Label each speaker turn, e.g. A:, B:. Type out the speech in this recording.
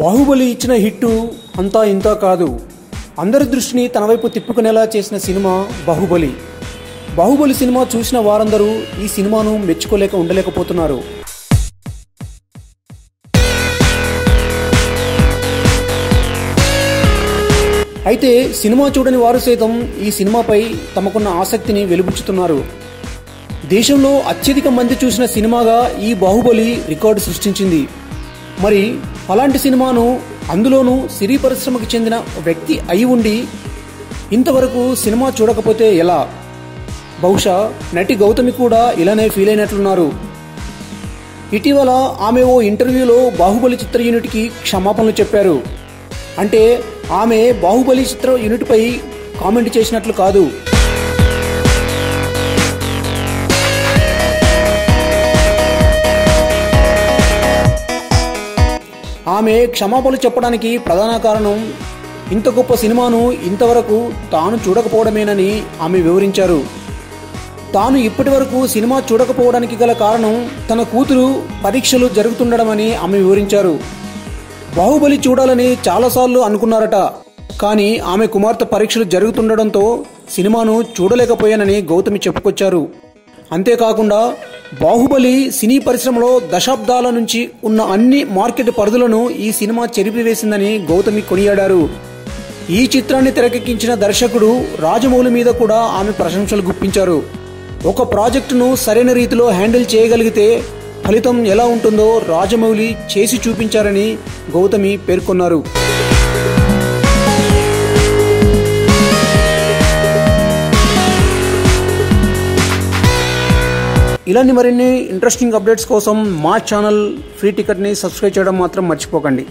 A: బాహుబలి ఇచ్చిన హిట్టు అంతా ఇంతా కాదు. అందరి దృష్టిని తన వైపు తిప్పుకునేలా చేసిన సినిమా బాహుబలి. బాహుబలి సినిమా చూసిన వారందరూ ఈ సినిమాను మెచ్చుకోలేక ఉండలేకపోతున్నారు. అయితే సినిమా చూడని వారు సైతం ఈ సినిమాపై తమకున్న ఆసక్తిని వెలుబుచ్చుతున్నారు. దేశంలో అత్యధిక మంది చూసిన సినిమాగా ఈ బాహుబలి రికార్డు సృష్టించింది. మరి అలాంటి సినిమాను అందులోనూ సిరి పరిశ్రమకు చెందిన వ్యక్తి అయి ఉండి ఇంతవరకు సినిమా చూడకపోతే ఎలా? బహుశా నటి గౌతమి కూడా ఇలానే ఫీల్ అయినట్లున్నారు. ఇటీవల ఆమె ఓ ఇంటర్వ్యూలో బాహుబలి చిత్ర యూనిట్కి క్షమాపణలు చెప్పారు. అంటే ఆమె బాహుబలి చిత్ర యూనిట్పై కామెంట్ చేసినట్లు కాదు. ఆమె క్షమాపణలు చెప్పడానికి ప్రధాన కారణం ఇంత గొప్ప సినిమాను ఇంతవరకు తాను చూడకపోవడమేనని ఆమె వివరించారు. తాను ఇప్పటి వరకు సినిమా చూడకపోవడానికి గల కారణం తన కూతురు పరీక్షలు జరుగుతుండడమని ఆమె వివరించారు. బాహుబలి చూడాలని చాలాసార్లు అనుకున్నారట. కానీ ఆమె కుమార్తె పరీక్షలు జరుగుతుండడంతో సినిమాను చూడలేకపోయానని గౌతమి చెప్పుకొచ్చారు. అంతేకాకుండా బాహుబలి సినీ పరిశ్రమలో దశాబ్దాల నుంచి ఉన్న అన్ని మార్కెట్ పరిధులను ఈ సినిమా చెరిపివేసిందని గౌతమి కొనియాడారు. ఈ చిత్రాన్ని తెరకెక్కించిన దర్శకుడు రాజమౌళి మీద కూడా ఆమె ప్రశంసలు గుప్పించారు. ఒక ప్రాజెక్టును సరైన రీతిలో హ్యాండిల్ చేయగలిగితే ఫలితం ఎలా ఉంటుందో రాజమౌళి చేసి చూపించారని గౌతమి పేర్కొన్నారు. ఇలాంటి మరిన్ని ఇంట్రెస్టింగ్ అప్డేట్స్ కోసం మా ఛానల్ ఫ్రీ టికెట్ని సబ్స్క్రైబ్ చేయడం మాత్రం మర్చిపోకండి.